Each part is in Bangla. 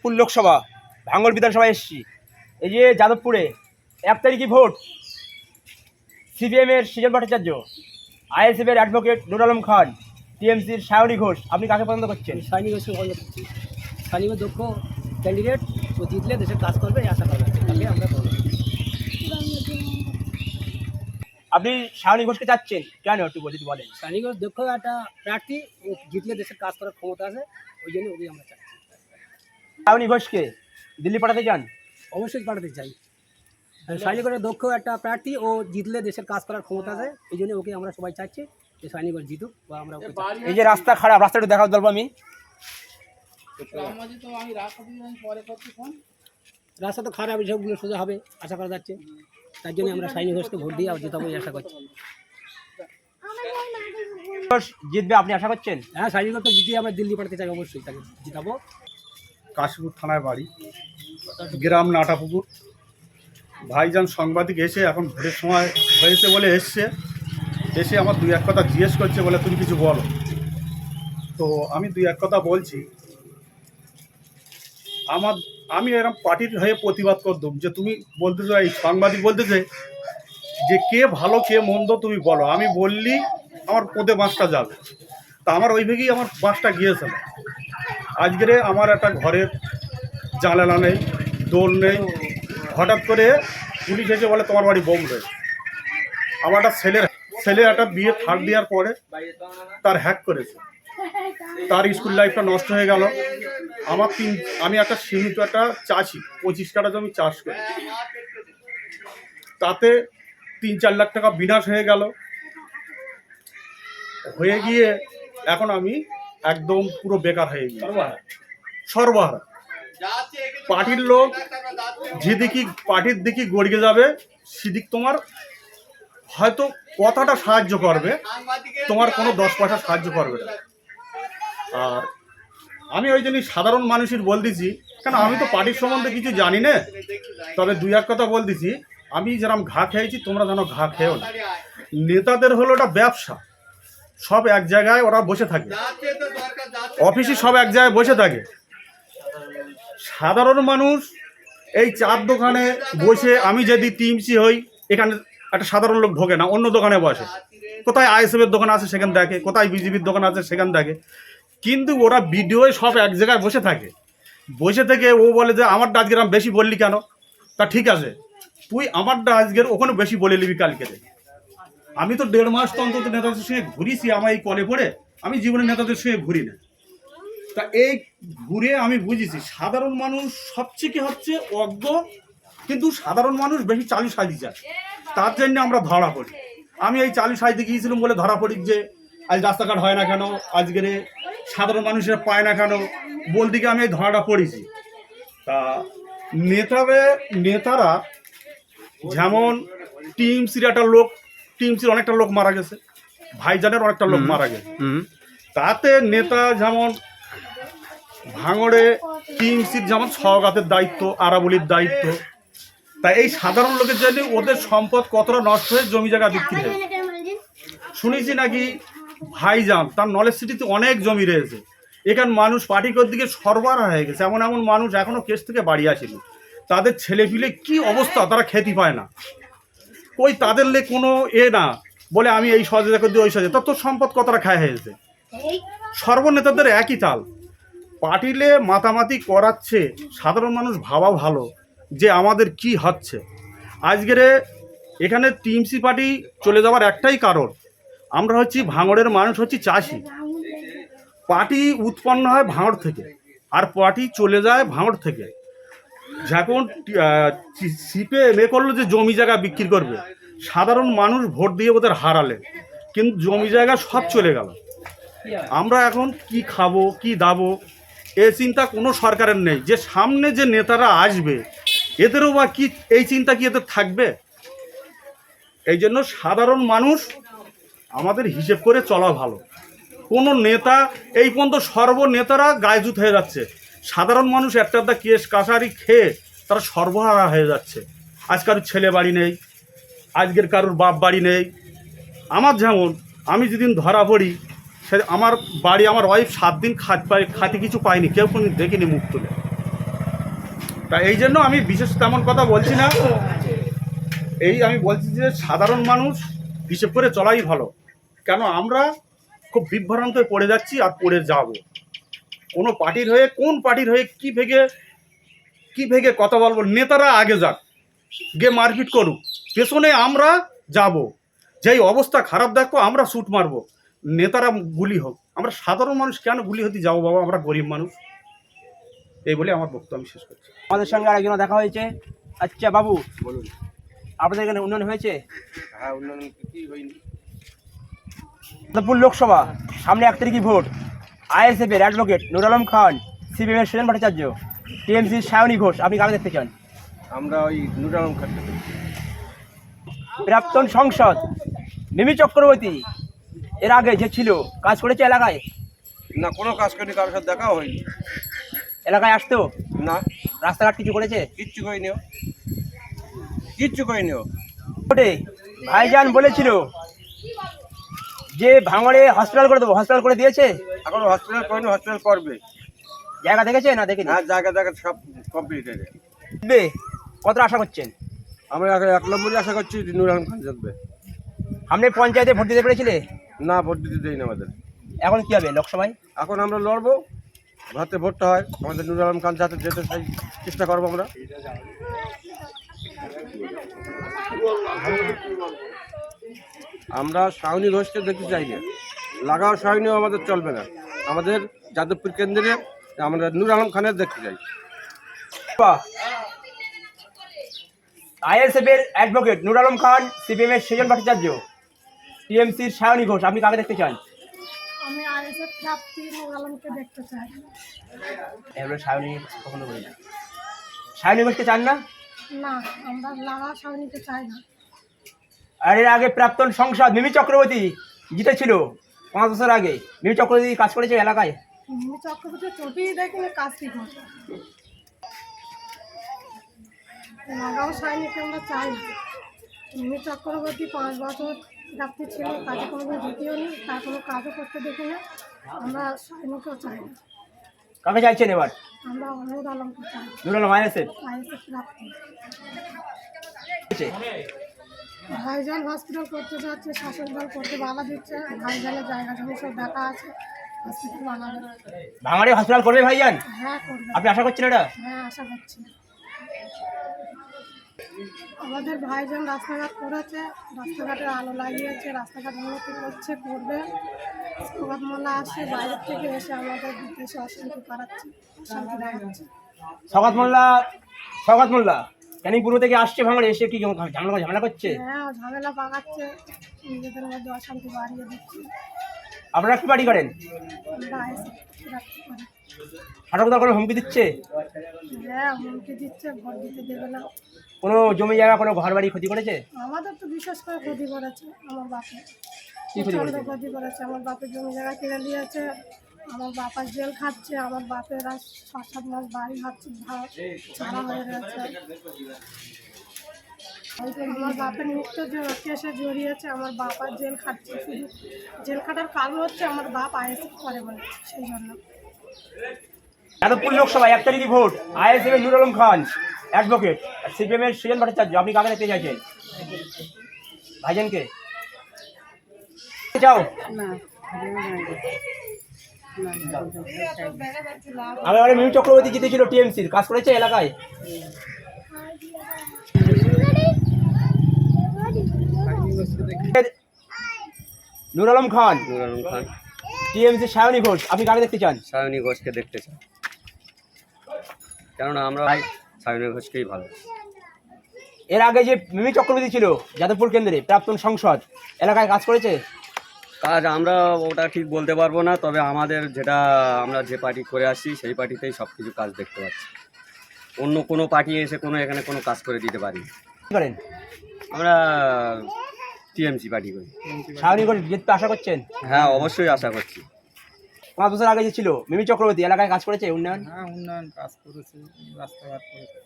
ফুল লোকসভা ভাঙ্গল বিধানসভা এসছি। এই যে যাদবপুরে এক তারিখে ভোট। সিপিএমের সৃজন ভট্টাচার্য আইএসএফ এর অ্যাডভোকেট নুর আলম খান টিএমসির সায়নী ঘোষ আপনি কাকে পছন্দ করছেন? সাইনিক হচ্ছে সাইনিক দক্ষ ক্যান্ডিডেট ও জিতলে দেশের কাজ করবে এই আশা করা যাচ্ছে তাকে আমরা করব আপনি সায়নী ঘোষকে চাচ্ছেন? কেন একটু বলি বলেন। সাইনিক দক্ষ একটা প্রার্থী ও জিতলে দেশের কাজ করার ক্ষমতা আছে ওই জন্য ওকে আমরা চাই সায়নী ঘোষকে দিল্লি পাঠাতে চান? অবশ্যই পাঠাতে চাই। সৈনিকের দক্ষ একটা প্রার্থী ও জিতলে দেশের কাজ করার ক্ষমতা আছে। এই জন্য ওকে আমরা সবাই চাচ্ছি যে সৈনিক জিতুক বা আমরা এই যে রাস্তা খারাপ রাস্তাটা দেখাতে পারব আমি। রাস্তা তো খারাপ সবগুলো সোজা হবে আশা করা যাচ্ছে। তার জন্য আমরা সৈনিক ঘোষকে ভোট দিয়ে জিতাবো এই আশা করছি। জিতবে আপনি আশা করছেন? হ্যাঁ সৈনিক তো জিতিয়ে আমরা দিল্লি পাঠাতে চাই অবশ্যই তাকে জিতাবো। কাশীপুর থানায় বাড়ি। গ্রাম নাটাপুকুর। ভাইজান সাংবাদিক এসে এখন ভোটের সময় হয়েছে বলে এসছে। এসে আমার দুই এক কথা জিজ্ঞেস করছে বলে তুমি কিছু বলো। তো আমি দুই এক কথা বলছি। আমার, আমি এরকম পার্টির হয়ে প্রতিবাদ করতাম যে তুমি বলতেছো, এই সাংবাদিক বলতেছে যে কে ভালো, কে মন্দ তুমি বলো। আমি বললি, আমার পদে বাঁশটা যাবে। তা আমার ওই আমার বাঁশটা গিয়েছিল। আজকের আমার একটা ঘরের জানালা নেই, দোল নেই। হঠাৎ করে পুলিশ এসে বলে, তোমার বাড়ি বোম রয়েছে আমার একটা ছেলের, ছেলে একটা বিয়ে থার্ড দেওয়ার পরে তার হ্যাক করেছে। তার স্কুল লাইফটা নষ্ট হয়ে গেল। আমার তিন, আমি একটা সীমিত একটা চাষি, পঁচিশ কাটা জমি চাষ করি। তাতে তিন, চার লাখ টাকা বিনাশ হয়ে গেল। হয়ে গিয়ে এখন আমি একদম পুরো বেকার হয়ে গিয়ে সর্বহারা পার্টির লোক যেদিকে পার্টির দিকে গড়িয়ে যাবে, সেদিক তোমার হয়তো কথাটা সাহায্য করবে, তোমার কোনো দশ পয়সা সাহায্য করবে না। আর আমি ওই জন্য সাধারণ মানুষের বলতেছি কেন আমি তো পার্টির সম্বন্ধে কিছু জানি না। তবে দুই এক কথা বলতেছি আমি যেরকম ঘা খেয়েছি, তোমরা যেন ঘা খেও না। নেতাদের হলো ওটা ব্যবসা। সব এক জায়গায় ওরা বসে থাকে। অফিসে সব এক জায়গায় বসে থাকে। সাধারণ মানুষ এই চার দোকানে বসে আমি যদি টিমসি হই, এখানে একটা সাধারণ লোক ঢোকে না, অন্য দোকানে বসে। কোথায় আইএসএফের দোকান আছে সেখান দেখে, কোথায় বিজেপির দোকান আছে সেখান দেখে। কিন্তু ওরা ভিডিওয় সব এক জায়গায় বসে থাকে। বসে থেকে ও বলে যে আমার আজকের আমি বেশি বললি কেন? তা ঠিক আছে। তুই আমার আজকের ওখানে বেশি বলে নিবি কালকে। আমি তো দেড় মাস তো অন্তত নেতাদের সঙ্গে ঘুরিছি আমার এই কলে পড়ে। আমি জীবনে নেতাদের সঙ্গে ঘুরি না। তা এই ঘুরে আমি বুঝেছি, সাধারণ মানুষ সবচেয়ে কি হচ্ছে, অজ্ঞ, কিন্তু সাধারণ মানুষ বেশি চালু সাজি যায়। তার জন্য আমরা ধরা পড়ি। আমি এই চালু সাজতে গিয়েছিলাম বলে ধরা পড়ি যে, আজ রাস্তাঘাট হয় না কেন, আজকের সাধারণ মানুষের পায় না কেন বলতে গিয়ে আমি এই ধরাটা পড়েছি। তা নেতাবে, নেতারা যেমন টিএমসির একটা লোক টিএমসির অনেকটা লোক মারা গেছে ভাইজানের অনেকটা লোক মারা গেছে। তাতে নেতা যেমন ভাঙড়ে টিএমসির যেমন সহগাতের দায়িত্ব আরাবলির দায়িত্ব তাই এই সাধারণ লোকের জন্য ওদের সম্পদ কতটা নষ্ট হয়ে জমি জায়গা বিক্রি হয়েছে শুনেছি নাকি ভাইজান তার নলেজ সিটিতে অনেক জমি রয়েছে। এখান মানুষ পার্টিকর দিকে সরবরাহ হয়ে গেছে। এমন এমন মানুষ এখনও কেস থেকে বাড়ি আসেনি। তাদের ছেলেপিলে কি অবস্থা? তারা খেতে পায় না। কই তাদের লে কোনো এ না। বলে আমি এই করে দিই ওই সহযোগিতা তোর সম্পদ কতটা খায় হয়েছে সর্বনেতাদের একই তাল পার্টিলে মাতামাতি করাচ্ছে সাধারণ মানুষ ভাবা ভালো যে আমাদের কি হচ্ছে। আজকের এখানে টিএমসি পার্টি চলে যাওয়ার একটাই কারণ আমরা হচ্ছি ভাঙড়ের মানুষ হচ্ছি চাষি। পার্টি উৎপন্ন হয় ভাঙড় থেকে আর পার্টি চলে যায় ভাঙড় থেকে। যখন সিপে এ করল যে জমি জায়গা বিক্রি করবে। সাধারণ মানুষ ভোট দিয়ে ওদের হারালে কিন্তু জমি জায়গা সব চলে গেল। আমরা এখন কি খাব, কি দাবো, এ চিন্তা কোনো সরকারের নেই। যে সামনে যে নেতারা আসবে, এদেরও বা কি, এই চিন্তা কি এদের থাকবে? এই জন্য সাধারণ মানুষ আমাদের হিসেব করে চলা ভালো। কোনো নেতা, এই পর্যন্ত সর্বনেতারা গায়জুত হয়ে যাচ্ছে। সাধারণ মানুষ একটা একটা কেস কাছারি খেয়ে তারা সর্বহারা হয়ে যাচ্ছে। আজকাল ছেলে বাড়ি নেই আজকের কারোর বাপ বাড়ি নেই। আমার যেমন, আমি যেদিন ধরা পড়ি, সে আমার বাড়ি আমার ওয়াইফ সাত দিন খাত পাই খাতে কিছু পাইনি কেউ কোনো দেখিনি মুখ তুলে। তা এই জন্য আমি বিশেষ তেমন কথা বলছি না। এই আমি বলছি যে সাধারণ মানুষ হিসেব করে চলাই ভালো। কেন আমরা খুব বিভ্রান্ত পড়ে যাচ্ছি আর পড়ে যাব। কোনো পার্টির হয়ে, কোন পার্টির হয়ে কি ভেগে কি ভেগে কথা বলব, নেতারা আগে যাক, গিয়ে মারপিট করুক। পেছনে আমরা যাব। যেই অবস্থা খারাপ দেখো আমরা শ্যুট মারবো। নেতারা গুলি হোক। আমরা সাধারণ মানুষ কেন গুলি হতে যাব বাবা? আমরা গরিব মানুষ। এই বলে আমার বক্তব্য আমি শেষ করছি। আমাদের সঙ্গে আরেকজন দেখা হয়েছে। আচ্ছা বাবু বলুন আপনাদের এখানে উন্নয়ন হয়েছে? হ্যাঁ উন্নয়ন কি হয়নি। যাদবপুর লোকসভা সামনে এক তারিখই ভোট। আইএসএফ এর অ্যাডভোকেট নুর আলম খান সিপিএম এর সুজন ভট্টাচার্য টিএমসির সায়নী ঘোষ আপনি কাকে দেখতে চান? আমরা ওই নুর আলম খানকে প্রাক্তন সংসদ মিমি চক্রবর্তী এর আগে যে ছিল কাজ করেছে এলাকায়? না কোনো কাজ করিনি কারোর সাথে দেখাও হয়নি। এলাকায় আসতো? না। রাস্তাঘাট কিছু করেছে? কিচ্ছু করিনি ও। কিচ্ছু করিনি ও। ভোটে ভাইজান বলেছিল যে ভাঙড়ে হসপিটাল করে দেবো হসপিটাল করে দিয়েছে? এখন হসপিটাল করিনি হসপিটাল করবে। জায়গা দেখেছে না দেখেনি? হ্যাঁ জায়গা জায়গা সব কমপ্লিট হয়ে জিতবে কতটা আশা করছেন? আমরা এক নম্বরই আশা করছি নুর আলম খান জিতবে আপনি পঞ্চায়েতে ভোট দিতে পেরেছিলে? না ভোট দিতে দেয় না আমাদের। এখন কি হবে লোকসভায়? এখন আমরা লড়বো ভাতে ভোটটা হয় আমাদের নুর আলম খান যাতে যেতে সেই চেষ্টা করব আমরা। আমরা শাওনি ঘোষকে দেখতে চাই না। লাগাও শাওনিও আমাদের চলবে না। আমাদের যাদবপুর কেন্দ্রে আমরা নুর আলম খানের দেখতে চাই। আইএসএফ এর অ্যাডভোকেট নুর আলম খান সিপিএম এর সৃজন ভট্টাচার্য টিএমসির সায়নী ঘোষ আপনি কাকে দেখতে চান? আমি আইএসএফ নূর আলমকে দেখতে চাই। এবার সায়নী কখনো বলি না। সায়নী ঘোষকে চান না? না আমরা সামনেকে চাই না। আর এর আগে প্রাক্তন সংসদ মিমি চক্রবর্তী জিতেছিল পাঁচ বছর আগে। মিমি চক্রবর্তী কাজ করেছে এলাকায়? মিমি চক্রবর্তী দেখিনি কাজ কি করছে লাগাও সাইনিকে আমরা চাই? না মিমি চক্রবর্তী পাঁচ বছর প্রাপ্তি ছিল তাকে কোনোদিন জিতিও নি তার কোনো কাজও করতে দেখি না। আমরা সাইনিকেও চাই না। কাকে চাইছেন এবার? আমরা অনুরোধ আলমকে চাই। নুর আলম আইএসএফ? আইএসএফ প্রাপ্তি ভাইজান হসপিটাল করতে যাচ্ছে শাসক দল করতে বাধা দিচ্ছে ভাইজানের জায়গা জমি সব দেখা আছে হসপিটাল বানাবে। ভাঙাড়ে হসপিটাল করবে ভাইজান? হ্যাঁ করবে। আপনি আশা করছেন এটা? হ্যাঁ আশা করছি। আমাদের ভাইজন রাস্তাঘাট করেছে রাস্তাঘাটে আলো লাগিয়েছে রাস্তাঘাট উন্নতি করছে করবে। মোল্লা আসছে বাইরের থেকে এসে আমাদের দেশে অশান্তি করাচ্ছে অশান্তি দেখাচ্ছে সগাত মোল্লা সগাত মোল্লা থেকে আসছে ভাঙড়ে? এসে কি ঝামেলা ঝামেলা করছে? হ্যাঁ ঝামেলা পাকাচ্ছে নিজেদের মধ্যে অশান্তি বাড়িয়ে দিচ্ছে। আপনারা কি বাড়ি করেন? দল কোনো হুমকি দিচ্ছে? হ্যাঁ হুমকি দিচ্ছে ভোট দিতে দেবে না। কোনো জমি জায়গা কোনো ঘর বাড়ি ক্ষতি করেছে? আমাদের তো বিশেষ করে ক্ষতি করেছে আমার বাপে কি ক্ষতি করেছে? ক্ষতি করেছে আমার বাপের জমি জায়গা কিনে নিয়েছে আমার বাপার জেল খাচ্ছে আমার বাপের আজ ছ সাত মাস বাড়ি খাচ্ছে ছাড়া হয়ে গেছে। আমার বাপের মৃত্যু কেসে জড়িয়েছে আমার বাপার জেল খাচ্ছে শুধু জেল খাটার কারণ হচ্ছে আমার বাপ আইএসএফ করে বলে সেই জন্য। যাদবপুর লোকসভায় এক তারিখই ভোট। আইএসএফ নুর আলম খান অ্যাডভোকেট আর সিপিএম এর সৃজন ভট্টাচার্য, আপনি কাকে দেখতে চাইছেন? ভাইজানকে? চাও? আমি আমার মিমি চক্রবর্তী জিতেছিল টিএমসির কাজ করেছে এলাকায়? নুর আলম খান। নূর আলম খান। টিএমসি সায়নী ঘোষ আপনি কাকে দেখতে চান? সায়নী ঘোষকে দেখতে চাই। কেননা আমরা সায়নী ঘোষকেই ভালো এর আগে যে মিমি চক্রবর্তী ছিল যাদবপুর কেন্দ্রে প্রাক্তন সংসদ এলাকায় কাজ করেছে? কাজ আমরা ওটা ঠিক বলতে পারব না তবে আমাদের যেটা আমরা যে পার্টি করে আসছি সেই পার্টিতেই সব কিছু কাজ দেখতে পাচ্ছি। অন্য কোনো পার্টি এসে কোনো এখানে কোনো কাজ করে দিতে পারি করেন? আমরা টিএমসি পার্টি করি। সায়নী ঘোষ জিততে আশা করছেন? হ্যাঁ অবশ্যই আশা করছি। পাঁচ বছর আগে যে ছিল মিমি চক্রবর্তী এলাকায় কাজ করেছে উন্নয়ন? হ্যাঁ উন্নয়ন কাজ করেছে রাস্তাঘাট করেছে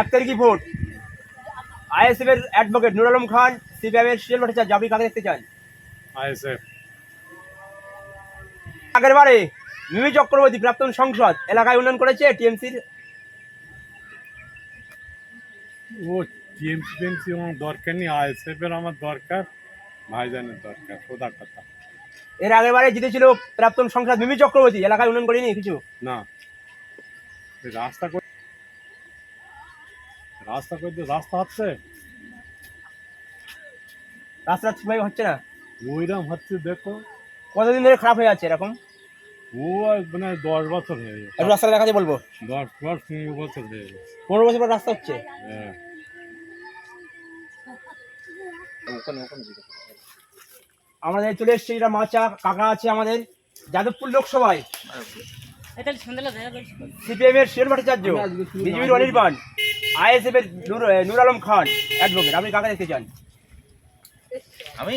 এক তারিখই ভোট। আইএসএফ এর অ্যাডভোকেট নুর আলম খান সিপিএম এর সুজন ভট্টাচার্য আপনি কাকে দেখতে চান? আইএসএফ। আগের বারে মিমি চক্রবর্তী প্রাক্তন সংসদ এলাকায় উন্নয়ন করেছে টিএমসির ও টিএমসি টিএমসি আমার দরকার নেই আইএসএফের আমার দরকার ভাইজানের দরকার সোজা কথা। এর আগের বারে জিতেছিল প্রাক্তন সংসদ মিমি চক্রবর্তী এলাকায় উন্নয়ন করেনি কিছু? না। রাস্তা করে রাস্তা করতে রাস্তা হচ্ছে? রাস্তা ঠিকভাবে হচ্ছে না। ওইরকম হচ্ছে দেখো। কতদিন ধরে খারাপ হয়ে যাচ্ছে এরকম? ও মানে দশ বছর হয়ে গেছে। একটু রাস্তাটা দেখাতে বলব? দশ দশ পনেরো বছর হয়ে গেছে। পনেরো বছর পর রাস্তা হচ্ছে? হ্যাঁ। আমাদের চলে এসছে এটা মাচা কাকা আছে আমাদের যাদবপুর লোকসভায়। সিপিএম এর শিরন ভট্টাচার্য বিজেপির অনির্বাণ আইএসএফ এর নূর নূর আলম খান অ্যাডভোকেট আপনি কাকা দেখতে চান? আমি?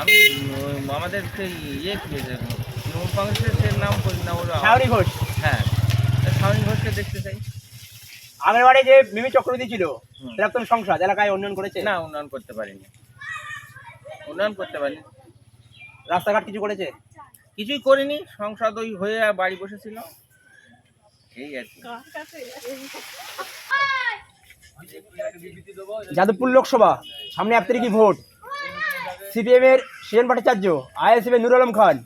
আমি আমাদের সেই ইয়ে কংগ্রেসের নাম শাওরি ঘোষ। হ্যাঁ স্বামী ঘোষকে দেখতে চাই। আগের বারে যে মিমি চক্রবর্তী ছিল প্রাক্তন সংসদ এলাকায় উন্নয়ন করেছে? না উন্নয়ন করতে পারিনি। উন্নয়ন করতে পারিনি। রাস্তাঘাট কিছু করেছে? কিছুই করিনি সংসদ ওই হয়ে বাড়ি বসেছিল। এই আর কি। যাদবপুর লোকসভা সামনে এক তারিখই ভোট। সিপিএম এর শিরন ভট্টাচার্য আইএসএফ এর নুর আলম খান।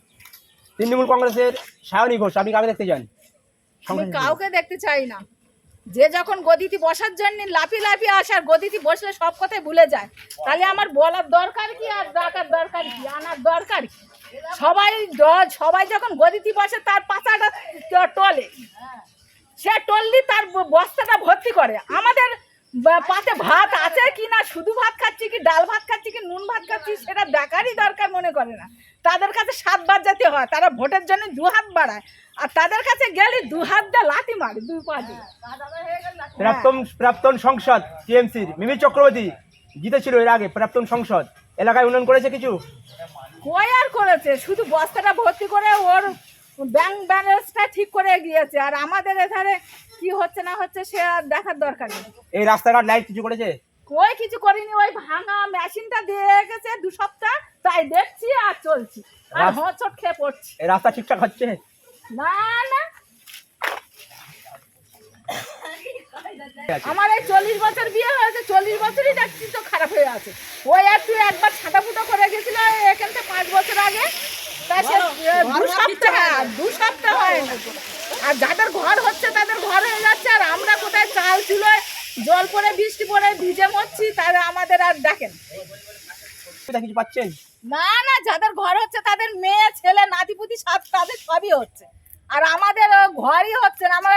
তৃণমূল কংগ্রেসের সায়নী ঘোষ আপনি কাকে দেখতে চান? আমি কাউকে দেখতে চাই না। যে যখন গদিতে বসার জন্য লাফি লাফি আসার গদিতে বসলে সব কথাই ভুলে যায় তাহলে আমার বলার দরকার কি আর ডাকার দরকার কি? আনার দরকার কি? সবাই সবাই যখন গদিতে বসে তার পাচাটা ট- টলে। সে টললি তার বস্তাটা ভর্তি করে। আমাদের পাতে ভাত আছে কি না? শুধু ভাত খাচ্ছি কি ডাল ভাত খাচ্ছি কি নুন ভাত খাচ্ছি সেটা দেখারই দরকার মনে করে না। তাদের কাছে সাতবার যেতে হয় তারা ভোটের জন্য দু হাত বাড়ায়। আর তাদের কাছে গেলে দু হাত দিয়ে লাথি মারে দুই পা দিয়ে। প্রাক্তন প্রাক্তন সংসদ টিএমসির মিমি চক্রবর্তী জিতেছিল এর আগে প্রাক্তন সংসদ। এলাকায় উন্নয়ন করেছে কিছু? কই আর করেছে? শুধু বস্তাটা ভর্তি করে ওর ব্যাংক ব্যালেন্সটা ঠিক করে গিয়েছে। আর আমাদের এধারে কি হচ্ছে না হচ্ছে সে আর দেখার দরকার নেই। এই রাস্তাঘাট লাইট কিছু করেছে? কই কিছু করিনি ওই ভাঙা মেশিনটা দিয়ে গেছে দু সপ্তাহ তাই দেখছি আর চলছি। আর হোঁচট খেয়ে পড়ছি। রাস্তা ঠিকঠাক হচ্ছে? না না। আমার এই চল্লিশ বছর বিয়ে হয়েছে চল্লিশ বছরই দেখছি তো খারাপ হয়ে আছে। ওই একটু একবার ছাটা ফুটো করে গেছিল এখান থেকে পাঁচ বছর আগে। দু সপ্তাহ হ্যাঁ, দু সপ্তাহ হয় না। আর যাদের ঘর হচ্ছে তাদের ঘর হয়ে যাচ্ছে আর আমরা কোথায় চাল ছিল জল পড়ে বৃষ্টি পড়ে ভিজে মরছি তাহলে আমাদের আর দেখেন। সুবিধা কিছু পাচ্ছেন? না না যাদের ঘর হচ্ছে তাদের মেয়ে ছেলে নাতিপুতি সব তাদের সবই হচ্ছে। আর আমাদের ঘরই হচ্ছে না আমরা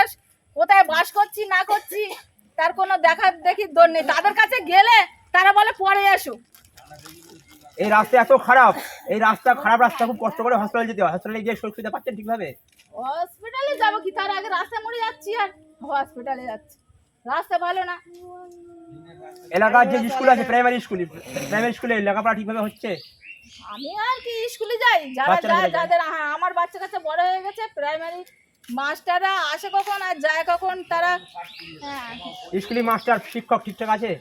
কোথায় বাস করছি না করছি তার কোনো দেখা দেখি দর নেই। তাদের কাছে গেলে তারা বলে পরে এসো। এই রাস্তা এত খারাপ এই রাস্তা খারাপ রাস্তা খুব কষ্ট করে হসপিটালে যেতে হয়। হসপিটালে গিয়ে সুবিধা পাচ্ছেন ঠিকভাবে? হসপিটালে যাব কি? তার আগে রাস্তা মরে যাচ্ছি আর হসপিটালে যাচ্ছি। রাস্তা ভালো না। এলাকার যে স্কুল আছে প্রাইমারি স্কুল প্রাইমারি স্কুলে লেখাপড়া ঠিকভাবে হচ্ছে? আমি আর কি স্কুলে যাই। যারা যায়। যাদের আমার বাচ্চা কাছে বড় হয়ে গেছে প্রাইমারি মাস্টাররা আসে কখন আর যায় কখন তারা হ্যাঁ। স্কুলে মাস্টার শিক্ষক ঠিকঠাক আছে?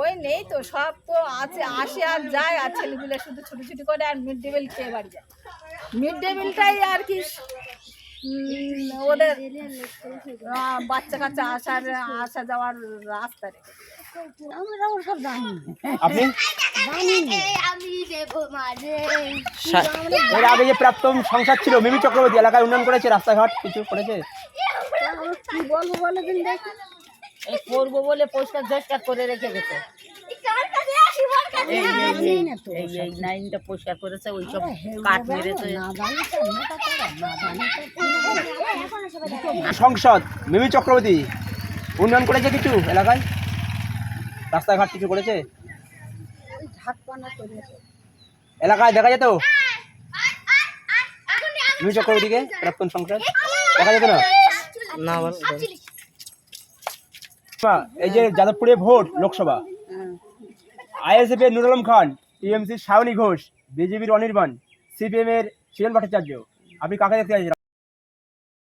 ওই নেই তো সব তো আছে আসে আর যায় আর ছেলেগুলো শুধু ছুটি করে আর মিড ডে মিল খেয়ে বাড়ি যায়। মিড ডে মিলটাই আর কি ওদের বাচ্চা কাচ্চা আসার আসা যাওয়ার রাস্তা রে। আপনি? আমি দেবো মাঝে। এর আগে যে প্রাক্তন সংসদ ছিল মিমি চক্রবর্তী এলাকায় উন্নয়ন করেছে রাস্তাঘাট কিছু করেছে? বলব বলে দিন দেখি। করব বলে পরিষ্কার পরিষ্কার করে রেখে গেছে কার কাছে আসি বল কাছে এই এই লাইনটা পরিষ্কার করেছে ওই সব কাঠ মেরেছে। সংসদ মিমি চক্রবর্তী উন্নয়ন করেছে কিছু এলাকায়? রাস্তাঘাট কিছু করেছে? এলাকায় দেখা যেত? মিমি চক্রবর্তীকে প্রাক্তন সংসদ? দেখা যেত না? না এই যে যাদবপুরে ভোট লোকসভা। আইএসএফ এর নুর আলম খান, টিএমসির শাওনি ঘোষ, বিজেপির অনির্বাণ, সিপিএম এর শিরন ভট্টাচার্য। আপনি কাকে দেখতে চাইছেন?